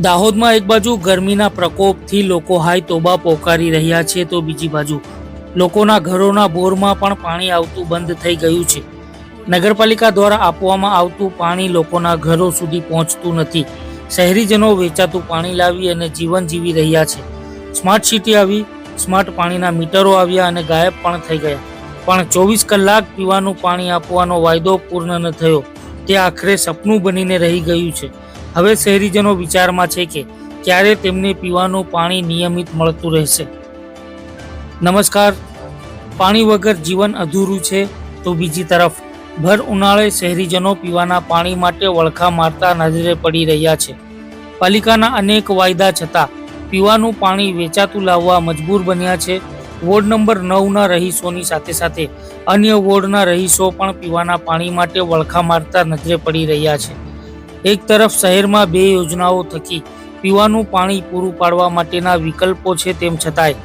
દાહોદમાં એક બાજુ ગરમીના પ્રકોપથી લોકો હાય તોબા પોકારી રહ્યા છે તો બીજી બાજુ લોકોના ઘરોના બોરમાં પણ પાણી આવતું બંધ થઈ ગયું છે. નગરપાલિકા દ્વારા આપવામાં આવતું પાણી લોકોના ઘરો સુધી પહોંચતું નથી. શહેરીજનો વેચાતું પાણી લાવી અને જીવન જીવી રહ્યા છે. સ્માર્ટ સિટી આવી, સ્માર્ટ પાણીના મીટરો આવ્યા અને ગાયબ પણ થઈ ગયા. પણ ચોવીસ કલાક પીવાનું પાણી આપવાનો વાયદો પૂર્ણ ન થયો. તે આખરે સપનું બનીને રહી ગયું છે. હવે શહેરીજનો વિચારમાં છે કે ક્યારે તેમને પીવાનું પાણી નિયમિત મળતું રહેશે. નમસ્કાર, પાણી વગર જીવન અધૂરું છે તો બીજી તરફ, ભર ઉનાળે શહેરીજનો પીવાના પાણી માટે વળખા મારતા નજરે પડી રહ્યા છે. પાલિકાના અનેક વાયદા છતાં, પીવાનું પાણી વેચાતું લાવવા મજબૂર બન્યા છે. વોર્ડ નંબર નવના રહીશોની સાથે સાથે અન્ય વોર્ડના રહીશો પણ પીવાના પાણી માટે વળખા મારતા નજરે પડી રહ્યા છે. એક તરફ શહેરમાં બે યોજનાઓ થકી પીવાનું પાણી પૂરું પાડવા માટેના વિકલ્પો છે તેમ છતાંય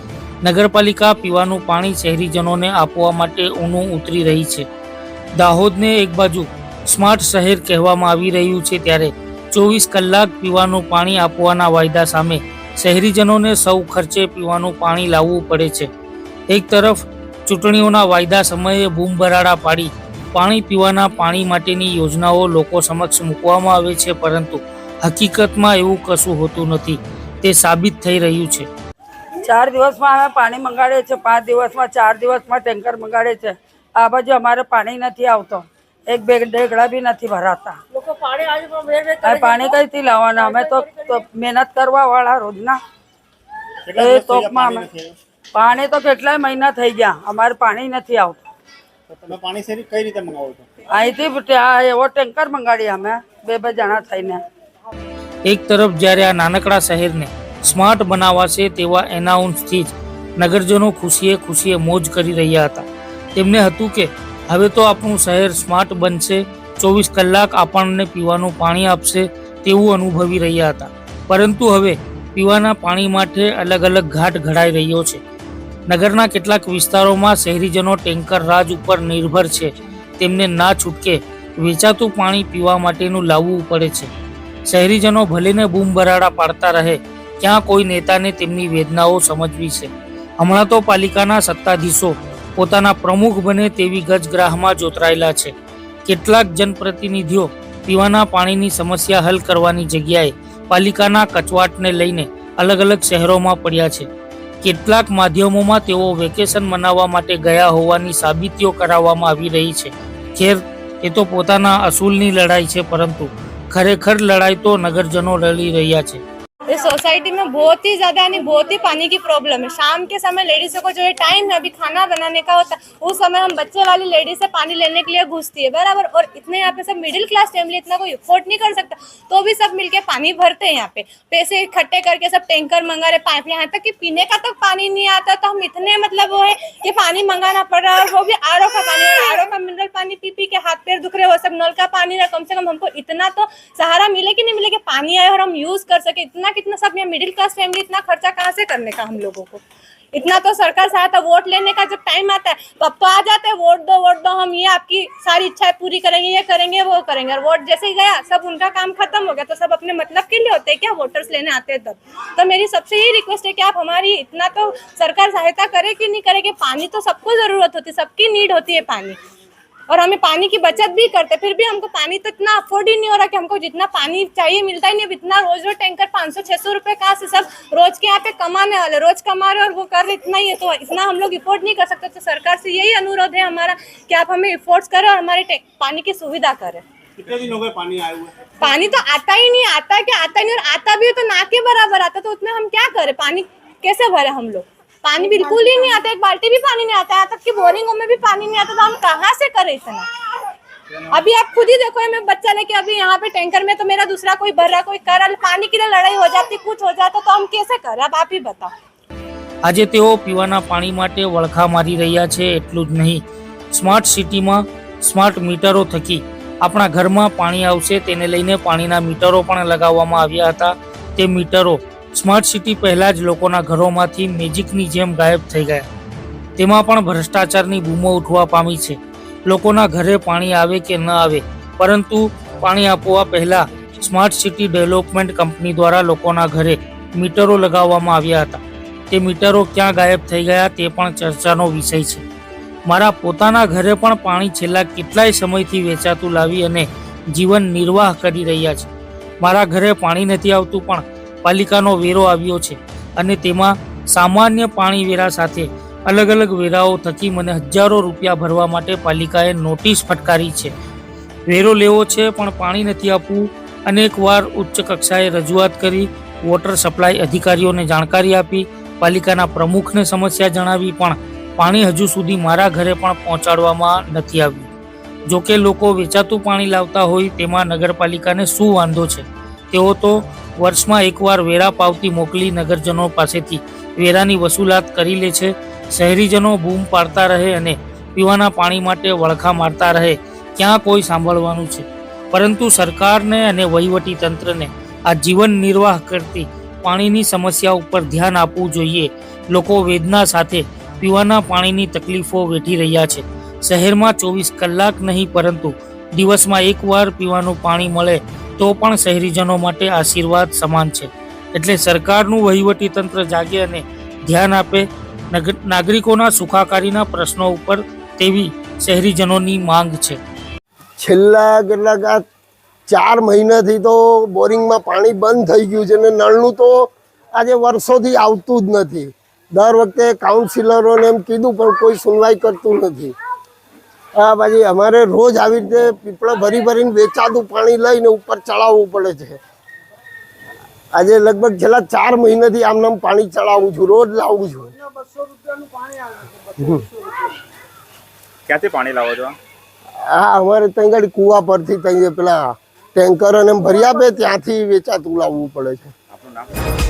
નગરપાલિકા પીવાનું પાણી શહેરીજનોને આપવા માટે ઊનું ઉતરી રહી છે. દાહોદને એક બાજુ સ્માર્ટ શહેર કહેવામાં આવી રહ્યું છે ત્યારે ચોવીસ કલાક પીવાનું પાણી આપવાના વાયદા સામે શહેરીજનોને સૌ ખર્ચે પીવાનું પાણી લાવવું પડે છે. એક તરફ ચૂંટણીઓના વાયદા સમયે બૂમભરાડા પાડી પાણી પીવાના પાણી માટેની યોજનાઓ લોકો સમક્ષ મૂકવામાં આવે છે પરંતુ હકીકતમાં એવું કશું હોતું નથી. તે સાબિત થઈ રહ્યું છે. ચાર દિવસમાં અમે પાણી મંગાડીએ છીએ પાંચ દિવસમાં ચાર દિવસમાં ટેન્કર મંગાડીએ છીએ આ બાજુ અમારે પાણી નથી આવતો. એક બે ડેગડા બી નથી ભરાતા. પાણી કઈથી લાવવાના? અમે તો મહેનત કરવા વાળા રોજના એ તોપમાં અમે પાણી તો કેટલાય મહિના થઈ ગયા. અમારે પાણી નથી આવતું. તમે પાણી શેરી કઈ રીતે મંગાવો છો? અહીંથી એવો ટેન્કર મંગાડીએ અમે બે બે જણા થઈને. એક તરફ જ્યારે આ નાનકડા શહેરને સ્માર્ટ બનાવાશે તેવા એનાઉન્સથી જ નગરજનો ખુશીએ ખુશીએ મોજ કરી રહ્યા હતા. તેમને હતું કે હવે તો આપણું શહેર સ્માર્ટ બનશે ચોવીસ કલાક આપણને પીવાનું પાણી આપશે તેવું અનુભવી રહ્યા હતા. પરંતુ હવે પીવાના પાણી માટે અલગ અલગ ઘાટ ઘડાઈ રહ્યો છે. નગરના કેટલાક વિસ્તારોમાં શહેરીજનો ટેન્કર રાજ ઉપર નિર્ભર છે. તેમને ના છૂટકે વેચાતું પાણી પીવા માટેનું લાવવું પડે છે. શહેરીજનો ભલેને બૂમભરાડા પાડતા રહે, ક્યાં કોઈ નેતાને તેમની વેદનાઓ સમજવી છે. હમણાં તો પાલિકાના સત્તાધીશો પોતાના પ્રમુખ બને તેવી ગજગ્રાહમાં જોતરાયેલા છે. કેટલાક જનપ્રતિનિધિઓ પીવાના પાણીની સમસ્યા હલ કરવાની જગ્યાએ પાલિકાના કચવાટને લઈને અલગ અલગ શહેરોમાં પડ્યા છે. કેટલાક માધ્યમોમાં તેઓ વેકેશન મનાવવા માટે ગયા હોવાની સાબિતીઓ કરાવવામાં આવી રહી છે. ખેર, એ તો પોતાના અસૂલની લડાઈ છે, પરંતુ ખરેખર લડાઈ તો નગરજનો લડી રહ્યા છે. सोसाइटी में बहुत ही ज़्यादा, यानी बहुत ही पानी की प्रॉब्लम है। शाम के समय लेडीजों को जो है टाइम है, अभी खाना बनाने का होता है, उस समय हम बच्चे वाली लेडीज़ से पानी लेने के लिए घुसती है, बराबर। और इतने यहाँ पे सब मिडिल क्लास फैमिली इतना कोई अफोर्ड नहीं कर सकता तो भी सब मिलके पानी भरते हैं यहाँ पे। पैसे इकट्ठे करके सब टैंकर मंगा रहे, पाइप यहाँ तक कि पीने का तक पानी नहीं आता तो हम इतने मतलब वो है कि पानी मंगाना पड़ रहा है, और वो भी आर का पानी आर का मिनरल पानी पी पी के हाथ पैर दुख रहे हो सब नल का पानी रहा, कम से कम हमको इतना तो सहारा मिले कि नहीं मिले कि पानी आए और हम यूज़ कर सके, इतना कितना सब यहाँ मिडिल क्लास फैमिली इतना खर्चा कहाँ से करने का हम लोगों को? इतना तो सरकार सहायता वोट लेने का जब टाइम आता है पप्पा आ जाते हैं वोट दो वोट दो, हम ये आपकी सारी इच्छाएँ पूरी करेंगे, ये करेंगे, वो करेंगे। और वोट जैसे ही गया, सब उनका काम खत्म हो गया तो सब अपने मतलब के लिए होते हैं क्या वोटर्स लेने आते हैं तब। तो मेरी सबसे यही रिक्वेस्ट है कि आप हमारी इतना तो सरकार सहायता करे कि नहीं करे कि पानी तो सबको ज़रूरत होती, सबकी नीड होती है पानी। और हमें पानी की बचत भी करते फिर भी हमको पानी तो इतना अफोर्ड ही नहीं हो रहा कि हमको जितना पानी चाहिए मिलता ही नहीं। अब इतना रोज रोज टैंकर 500 600 रुपए कहाँ से सब रोज के यहाँ पे कमाने वाले रोज कमा रहे और वो कर रहे इतना ही है। तो इतना हम लोग अफोर्ड नहीं कर सकते। तो सरकार से यही अनुरोध है हमारा कि आप हमें अफोर्ड करें और हमारे पानी की सुविधा करें। कितने दिन हो गए पानी आए हुए पानी तो आता ही नहीं आता क्या आता नहीं और आता भी है तो ना के बराबर आता तो उतना हम क्या करें? पानी कैसे भरे हम लोग? पानी बिल्कुल ही नहीं आता एक बाल्टी भी पानी नहीं आता यहाँ तक कि बोरिंगों में भी पानी नहीं आता तो हम कहाँ से करें इतना अभी आप खुद ही देखो मैं बच्चा लेके अभी यहाँ पे टैंकर में तो मेरा दूसरा कोई भर रहा कोई कर रहा पानी के लिए लड़ाई हो जाती कुछ हो जाता तो हम कैसे करें अब आप ही बताओ આજે તેઓ પીવાના પાણી માટે વળખા મારી રહ્યા છે એટલું જ નહીં સ્માર્ટ સિટીમાં સ્માર્ટ મીટરો થકી આપણા ઘરમાં પાણી આવશે તેને લઈને પાણીના મીટરો પણ લગાવવામાં આવ્યા હતા તે મીટરો સ્માર્ટ સિટી પહેલા જ લોકોના ઘરોમાંથી મેજિકની જેમ ગાયબ થઈ ગયા. તેમાં પણ ભ્રષ્ટાચારની બૂમો ઉઠવા પામી છે. લોકોના ઘરે પાણી આવે કે ન આવે, પરંતુ પાણી આપવા પહેલા સ્માર્ટ સિટી ડેવલપમેન્ટ કંપની દ્વારા લોકોના ઘરે મીટરો લગાવવામાં આવ્યા હતા. તે મીટરો ક્યાં ગાયબ થઈ ગયા તે પણ ચર્ચાનો વિષય છે. મારા પોતાના ઘરે પણ પાણી છેલ્લા કેટલાય સમયથી વેચાતું લાવી અને જીવન નિર્વાહ કરી રહ્યા છે. મારા ઘરે પાણી નથી આવતું પણ પાલિકાનો વેરો આવ્યો છે અને તેમાં સામાન્ય પાણી વેરા સાથે અલગ અલગ વેરાઓ થકી મને હજારો રૂપિયા ભરવા માટે પાલિકાએ નોટિસ ફટકારી છે. વેરો લેવો છે પણ પાણી નથી આપવું. અનેકવાર ઉચ્ચ કક્ષાએ રજૂઆત કરી વોટર સપ્લાય અધિકારીઓને જાણકારી આપી. પાલિકાના પ્રમુખને સમસ્યા જણાવી પણ પાણી હજુ સુધી મારા ઘરે પણ પહોંચાડવામાં નથી આવ્યું. જોકે લોકો વેચાતું પાણી લાવતા હોય તેમાં નગરપાલિકાને શું વાંધો છે? તેઓ તો વર્ષમાં એકવાર વેરા પાવતી મોકલી નગરજનો પાસેથી વેરાની વસૂલાત કરી લે છે. શહેરીજનો બૂમ પાડતા રહે અને પીવાના પાણી માટે વળખા મારતા રહે, ક્યાં કોઈ સાંભળવાનું છે. પરંતુ સરકારને અને વહીવટી તંત્રને આ જીવન નિર્વાહ કરતી પાણીની સમસ્યા ઉપર ધ્યાન આપવું જોઈએ. લોકો વેદના સાથે પીવાના પાણીની તકલીફો વેઠી રહ્યા છે. શહેરમાં ચોવીસ કલાક નહીં પરંતુ દિવસમાં એકવાર પીવાનું પાણી મળે તો પણ શહેરીજનો માટે આશીર્વાદ સમાન છે. એટલે સરકારનું વહીવટી તંત્ર જાગે અને ધ્યાન આપે નાગરિકોના સુખાકારીના પ્રશ્નો ઉપર તેવી શહેરીજનોની માંગ છે. છેલ્લા કેટલાક આ ચાર મહિનાથી તો બોરિંગમાં પાણી બંધ થઈ ગયું છે અને નળનું તો આજે વર્ષોથી આવતું જ નથી. દર વખતે કાઉન્સિલરોને એમ કીધું પણ કોઈ સુનવાઈ કરતું નથી. આ પછી અમારે રોજ આવી રીતે પીપળા ભરી ભરીને વેચાતું પાણી લઈને ઉપર ચડાવવું પડે છે. આજે લગભગ છેલ્લા ચાર મહિનાથી આમ નામ પાણી ચડાવું છું રોજ લાવું છું. ક્યાંથી પાણી લાવો છો? આ અમારે ત્યાં આગળ કુવા પરથી ત્યાં પેલા ટેન્કર અને ભરી આપે ત્યાંથી વેચાતું લાવવું પડે છે. આપણું નામ?